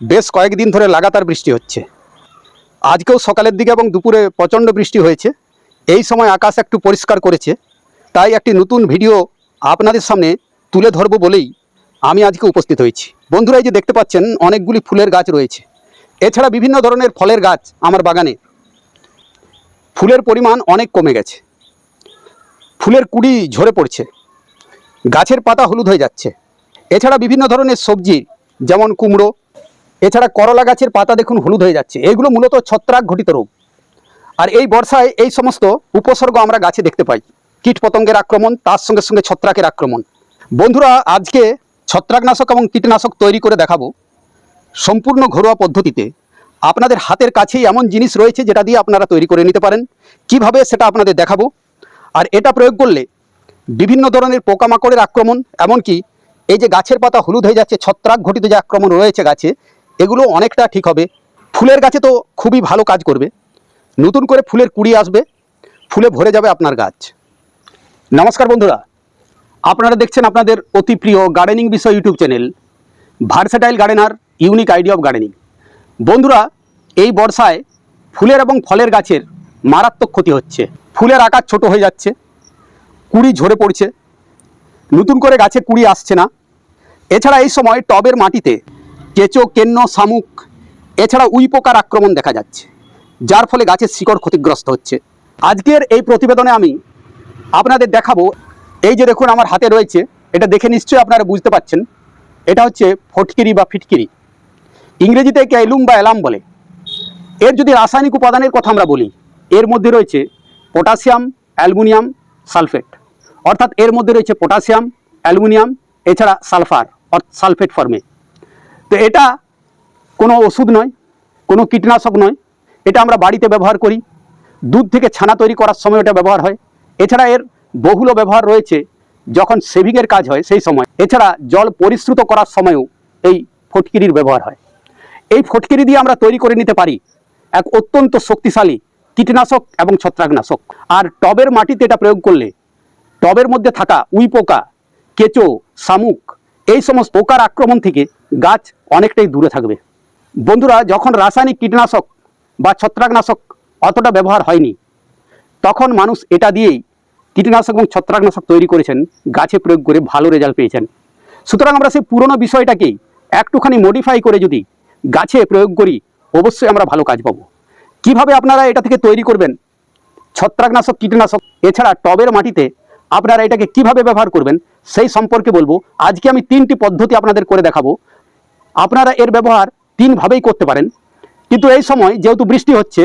বেশ কয়েকদিন ধরে লাগাতার বৃষ্টি হচ্ছে। আজকেও সকালের দিকে এবং দুপুরে প্রচণ্ড বৃষ্টি হয়েছে। এই সময় আকাশ একটু পরিষ্কার করেছে। তাই একটি নতুন ভিডিও আপনাদের সামনে তুলে ধরবো বলেই আমি আজকে উপস্থিত হয়েছি। বন্ধুরা, এই যে দেখতে পাচ্ছেন, অনেকগুলি ফুলের গাছ রয়েছে। এছাড়া বিভিন্ন ধরনের ফলের গাছ আমার বাগানে। ফুলের পরিমাণ অনেক কমে গেছে। ফুলের কুড়ি ঝরে পড়ছে। গাছের পাতা হলুদ হয়ে যাচ্ছে। এছাড়া বিভিন্ন ধরনের সবজি, যেমন কুমড়ো এছাড়া করলা গাছের পাতা দেখুন হলুদ হয়ে যাচ্ছে। এইগুলো মূলত ছত্রাক ঘটিত রোগ। আর এই বর্ষায় এই সমস্ত উপসর্গ আমরা গাছে দেখতে পাই। কীট পতঙ্গের আক্রমণ, তার সঙ্গে সঙ্গে ছত্রাকের আক্রমণ। বন্ধুরা, আজকে ছত্রাকনাশক এবং কীটনাশক তৈরি করে দেখাবো সম্পূর্ণ ঘরোয়া পদ্ধতিতে। আপনাদের হাতের কাছেই এমন জিনিস রয়েছে যেটা দিয়ে আপনারা তৈরি করে নিতে পারেন। কীভাবে সেটা আপনাদের দেখাবো? আর এটা প্রয়োগ করলে বিভিন্ন ধরনের পোকামাকড়ের আক্রমণ, এমনকি এই যে গাছের পাতা হলুদ হয়ে যাচ্ছে, ছত্রাক ঘটিত যে আক্রমণ রয়েছে গাছে এগুলো অনেকটা ঠিক হবে। ফুলের গাছে তো খুবই ভালো কাজ করবে। নতুন করে ফুলের কুড়ি আসবে। ফুলে ভরে যাবে আপনার গাছ। নমস্কার বন্ধুরা। আপনারা দেখছেন আপনাদের অতি প্রিয় গার্ডেনিং বিষয় YouTube channel versatile gardener unique idea of gardening বন্ধুরা, এই বর্ষায় ফুলের এবং ফলের গাছের মারাত্মক ক্ষতি হচ্ছে। ফুলের আকার ছোট হয়ে যাচ্ছে। কুড়ি ঝরে পড়ছে। নতুন করে গাছে কুড়ি আসছে না। এছাড়া এই সময় টবের মাটিতে কেঁচো, কেন্ন, শামুক এছাড়া উই পোকার আক্রমণ দেখা যাচ্ছে, যার ফলে গাছের শিকড় ক্ষতিগ্রস্ত হচ্ছে। আজকের এই প্রতিবেদনে আমি আপনাদের দেখাবো, এই যে দেখুন আমার হাতে রয়েছে, এটা দেখে নিশ্চয়ই আপনারা বুঝতে পাচ্ছেন এটা হচ্ছে ফটকিরি বা ফিটকিরি। ইংরেজিতে একে এলুম বা অ্যালাম বলে। এর যদি রাসায়নিক উপাদানের কথা আমরা বলি, এর মধ্যে রয়েছে পটাশিয়াম, অ্যালুমিনিয়াম, সালফেট। অর্থাৎ এর মধ্যে রয়েছে পটাশিয়াম, অ্যালুমিনিয়াম, এছাড়া সালফার সালফেট ফর্মে। তো এটা কোনো ওষুধ নয়, কোনো কীটনাশক নয়। এটা আমরা বাড়িতে ব্যবহার করি। দুধ থেকে ছানা তৈরি করার সময় এটা ব্যবহার হয়। এছাড়া এর বহুল ব্যবহার রয়েছে যখন সেভিংয়ের কাজ হয় সেই সময়। এছাড়া জল পরিশ্রুত করার সময়ও এই ফটকিরির ব্যবহার হয়। এই ফটকিরি দিয়ে আমরা তৈরি করে নিতে পারি এক অত্যন্ত শক্তিশালী কীটনাশক এবং ছত্রাকনাশক। আর টবের মাটিতে এটা প্রয়োগ করলে টবের মধ্যে থাকা উইপোকা, কেঁচো, শামুক এই সমস্ত পোকার আক্রমণ থেকে গাছ অনেকটাই দূরে থাকবে। বন্ধুরা, যখন রাসায়নিক কীটনাশক বা ছত্রাকনাশক অতটা ব্যবহার হয়নি, তখন মানুষ এটা দিয়েই কীটনাশক এবং ছত্রাকনাশক তৈরি করেছেন, গাছে প্রয়োগ করে ভালো রেজাল্ট পেয়েছেন। সুতরাং আমরা সেই পুরনো বিষয়টাকেই একটুখানি মডিফাই করে যদি গাছে প্রয়োগ করি, অবশ্যই আমরা ভালো কাজ পাবো। কীভাবে আপনারা এটা থেকে তৈরি করবেন? ছত্রাকনাশক, কীটনাশক, এছাড়া টবের মাটিতে আপনারা এটাকে কীভাবে ব্যবহার করবেন, সেই সম্পর্কে বলব। আজকে আমি তিনটি পদ্ধতি আপনাদের করে দেখাবো। আপনারা এর ব্যবহার তিনভাবেই করতে পারেন। কিন্তু এই সময় যেহেতু বৃষ্টি হচ্ছে,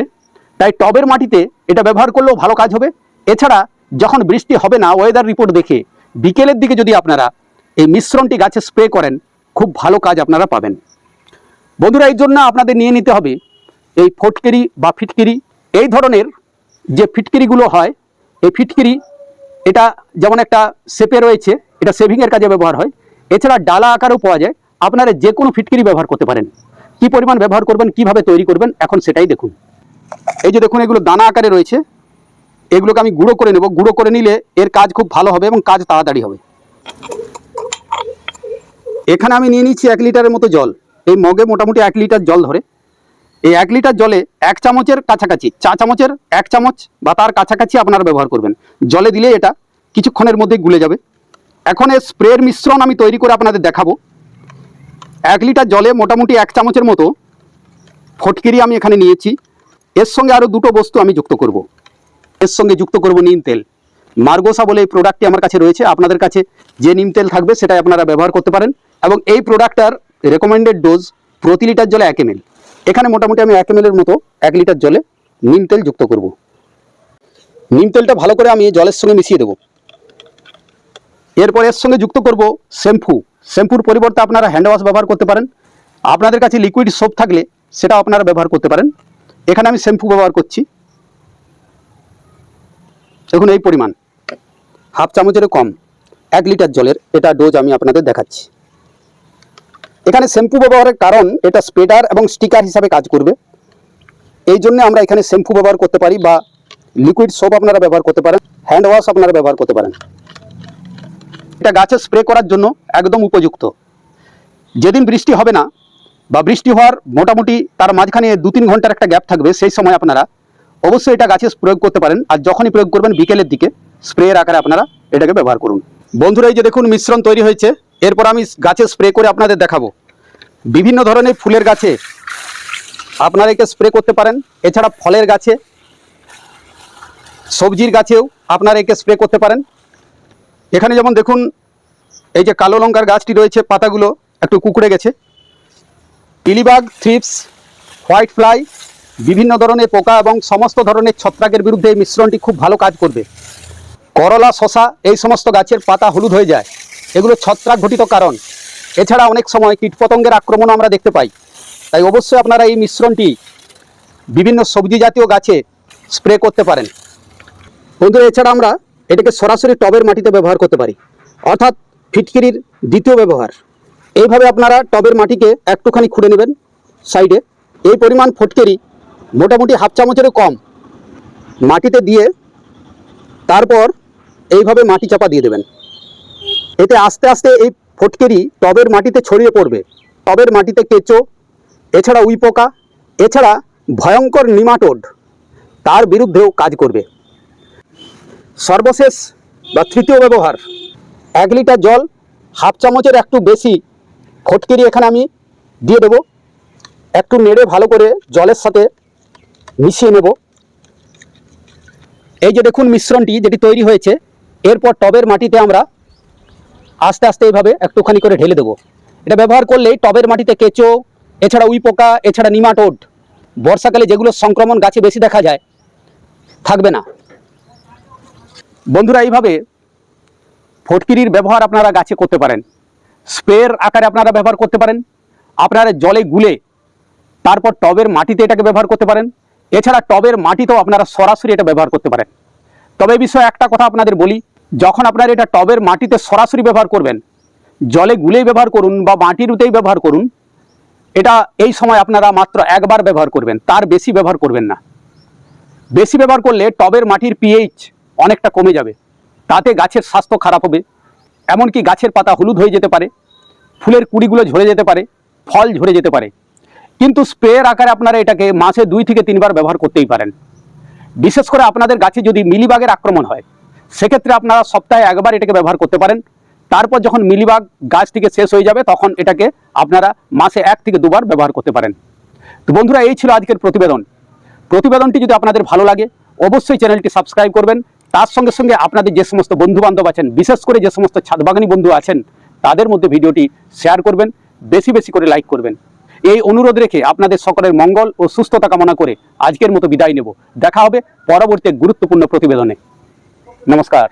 তাই টবের মাটিতে এটা ব্যবহার করলেও ভালো কাজ হবে। এছাড়া যখন বৃষ্টি হবে না ওয়েদার রিপোর্ট দেখে বিকেলের দিকে যদি আপনারা এই মিশ্রণটি গাছে স্প্রে করেন, খুব ভালো কাজ আপনারা পাবেন। বন্ধুরা, এই জন্য আপনাদের নিয়ে নিতে হবে এই ফটকিরি বা ফিটকিরি। এই ধরনের যে ফিটকিরিগুলো হয়, এই ফিটকিরি এটা যেমন একটা শেপে রয়েছে, এটা সেভিংয়ের কাজে ব্যবহার হয়। এছাড়া ডালা আকারেও পাওয়া যায়। আপনারা যে কোনো ফিটকিরি ব্যবহার করতে পারেন। কি পরিমাণ ব্যবহার করবেন, কীভাবে তৈরি করবেন, এখন সেটাই দেখুন। এই যে দেখুন, এগুলো দানা আকারে রয়েছে। এগুলোকে আমি গুঁড়ো করে নেব। গুঁড়ো করে নিলে এর কাজ খুব ভালো হবে এবং কাজ তাড়াতাড়ি হবে। এখানে আমি নিয়ে নিচ্ছি এক লিটারের মতো জল। এই মগে মোটামুটি এক লিটার জল ধরে। এই এক লিটার জলে এক চামচের কাছাকাছি, চা চামচের এক চামচ বা তার কাছাকাছি আপনারা ব্যবহার করবেন। জলে দিলে এটা কিছুক্ষণের মধ্যে গুলে যাবে। এখন এই স্প্রের মিশ্রণ আমি তৈরি করে আপনাদের দেখাবো। এক লিটার জলে মোটামুটি এক চামচের মতো ফটকিরি আমি এখানে নিয়েছি। এর সঙ্গে আরও দুটো বস্তু আমি যুক্ত করব। এর সঙ্গে যুক্ত করব নিম তেল। মার্গোসা বলে এই প্রোডাক্টটি আমার কাছে রয়েছে। আপনাদের কাছে যে নিম তেল থাকবে সেটাই আপনারা ব্যবহার করতে পারেন। এবং এই প্রোডাক্টটার রেকমেন্ডেড ডোজ প্রতি লিটার জলে এক এম এখানে মোটামুটি আমি এক এম মতো এক লিটার জলে নিম তেল যুক্ত করব। নিম তেলটা ভালো করে আমি জলের সঙ্গে মিশিয়ে দেবো। এরপর এর সঙ্গে যুক্ত করব শ্যাম্পু। শ্যাম্পুর পরিবর্তে আপনারা হ্যান্ড ওয়াশ ব্যবহার করতে পারেন। আপনাদের কাছে লিকুইড সোপ থাকলে সেটা আপনারা ব্যবহার করতে পারেন। এখানে আমি শ্যাম্পু ব্যবহার করছি। দেখুন এই পরিমাণ। হাফ চামচেরও কম। এক লিটার জলের এটা ডোজ আমি আপনাদের দেখাচ্ছি। এখানে শ্যাম্পু ব্যবহারের কারণ এটা স্প্রেডার এবং স্টিকার হিসাবে কাজ করবে। এই জন্য আমরা এখানে শ্যাম্পু ব্যবহার করতে পারি বা লিকুইড সোপ আপনারা ব্যবহার করতে পারেন, হ্যান্ড ওয়াশ আপনারা ব্যবহার করতে পারেন। এটা গাছে স্প্রে করার জন্য একদম উপযুক্ত। যেদিন বৃষ্টি হবে না বা বৃষ্টি হওয়ার মোটামুটি তার মাঝখানে দু তিন ঘণ্টার একটা গ্যাপ থাকবে, সেই সময় আপনারা অবশ্যই এটা গাছে প্রয়োগ করতে পারেন আর যখনই প্রয়োগ করবেন বিকেলের দিকে স্প্রের আকারে আপনারা এটাকে ব্যবহার করুন। বন্ধুরা, এই যে দেখুন মিশ্রণ তৈরি হয়েছে। এরপর আমি গাছে স্প্রে করে আপনাদের দেখাবো। বিভিন্ন ধরনের ফুলের গাছে আপনারা একে স্প্রে করতে পারেন। এছাড়া ফলের গাছে, সবজির গাছেও আপনারা একে স্প্রে করতে পারেন। এখানে যেমন দেখুন, এই যে কালো লঙ্কার গাছটি রয়েছে, পাতাগুলো একটু কুকুড়ে গেছে। পিলিবাগ থ্রিপস, হোয়াইট ফ্লাই, বিভিন্ন ধরনের পোকা এবং সমস্ত ধরনের ছত্রাকের বিরুদ্ধে এই মিশ্রণটি খুব ভালো কাজ করবে। করলা শশা এই সমস্ত গাছের পাতা হলুদ হয়ে যায়। এগুলো ছত্রাক ঘটিত কারণ। এছাড়া অনেক সময় কীটপতঙ্গের আক্রমণ আমরা দেখতে পাই। তাই অবশ্যই আপনারা এই মিশ্রণটি বিভিন্ন সবজি জাতীয় গাছে স্প্রে করতে পারেন। বন্ধুরা, এছাড়া আমরা এটাকে সরাসরি টবের মাটিতে ব্যবহার করতে পারি। অর্থাৎ ফিটকিরির দ্বিতীয় ব্যবহার। এইভাবে আপনারা টবের মাটিকে একটুখানি খুঁড়ে নেবেন সাইডে। এই পরিমাণ ফটকেরি মোটামুটি হাফ চামচেরও কম মাটিতে দিয়ে তারপর এইভাবে মাটি চাপা দিয়ে দেবেন। এতে আস্তে আস্তে এই ফটকেরি টবের মাটিতে ছড়িয়ে পড়বে। টবের মাটিতে কেঁচো, এছাড়া উইপোকা এছাড়া ভয়ঙ্কর নিমাটোড, তার বিরুদ্ধেও কাজ করবে। সর্বশেষ বা তৃতীয় ব্যবহার, এক লিটার জল হাফ চামচের একটু বেশি ফটকিরি এখানে আমি দিয়ে দেবো। একটু নেড়ে ভালো করে জলের সাথে মিশিয়ে নেব। এই যে দেখুন মিশ্রণটি যেটি তৈরি হয়েছে, এরপর টবের মাটিতে আমরা আস্তে আস্তে এইভাবে একটুখানি করে ঢেলে দেবো। এটা ব্যবহার করলেই টবের মাটিতে কেঁচো, এছাড়া উই পোকা, এছাড়া নিমাটোড বর্ষাকালে যেগুলো সংক্রমণ গাছে বেশি দেখা যায়, থাকবে না। বন্ধুরা, এইভাবে ফটকিরির ব্যবহার আপনারা গাছে করতে পারেন। স্প্রের আকারে আপনারা ব্যবহার করতে পারেন। আপনারা জলে গুলে তারপর টবের মাটিতে এটাকে ব্যবহার করতে পারেন। এছাড়া টবের মাটিতেও আপনারা সরাসরি এটা ব্যবহার করতে পারেন। তবে এই বিষয়ে একটা কথা আপনাদের বলি যখন আপনারা এটা টবের মাটিতে সরাসরি ব্যবহার করবেন, জলে গুলেই ব্যবহার করুন বা মাটির উতেই ব্যবহার করুন, এটা এই সময় আপনারা মাত্র একবার ব্যবহার করবেন, তার বেশি ব্যবহার করবেন না। বেশি ব্যবহার করলে টবের মাটির পিএইচ অনেকটা কমে যাবে, তাতে গাছের স্বাস্থ্য খারাপ হবে, এমনকি গাছের পাতা হলুদ হয়ে যেতে পারে, ফুলের কুড়িগুলো ঝরে যেতে পারে, ফল ঝরে যেতে পারে। কিন্তু স্প্রের আকারে আপনারা এটাকে মাসে দুই থেকে তিনবার ব্যবহার করতেই পারেন। বিশেষ করে আপনাদের গাছে যদি মিলিবাগের আক্রমণ হয় সেক্ষেত্রে আপনারা সপ্তাহে একবার এটাকে ব্যবহার করতে পারেন। তারপর যখন মিলিবাগ গাছ থেকে শেষ হয়ে যাবে, তখন এটাকে আপনারা মাসে এক থেকে দুবার ব্যবহার করতে পারেন। তো বন্ধুরা, এই ছিল আজকের প্রতিবেদন। প্রতিবেদনটি যদি আপনাদের ভালো লাগে, অবশ্যই চ্যানেলটি সাবস্ক্রাইব করবেন। তার সঙ্গে সঙ্গে আপনাদের যে সমস্ত বন্ধু বান্ধব আছেন, বিশেষ করে যে সমস্ত ছাদবাগানি বন্ধু আছেন, তাদের মধ্যে ভিডিওটি শেয়ার করবেন, বেশি বেশি করে লাইক করবেন। এই অনুরোধ রেখে আপনাদের সকলের মঙ্গল ও সুস্থতা কামনা করে আজকের মতো বিদায় নেব। দেখা হবে পরবর্তী গুরুত্বপূর্ণ প্রতিবেদনে। নমস্কার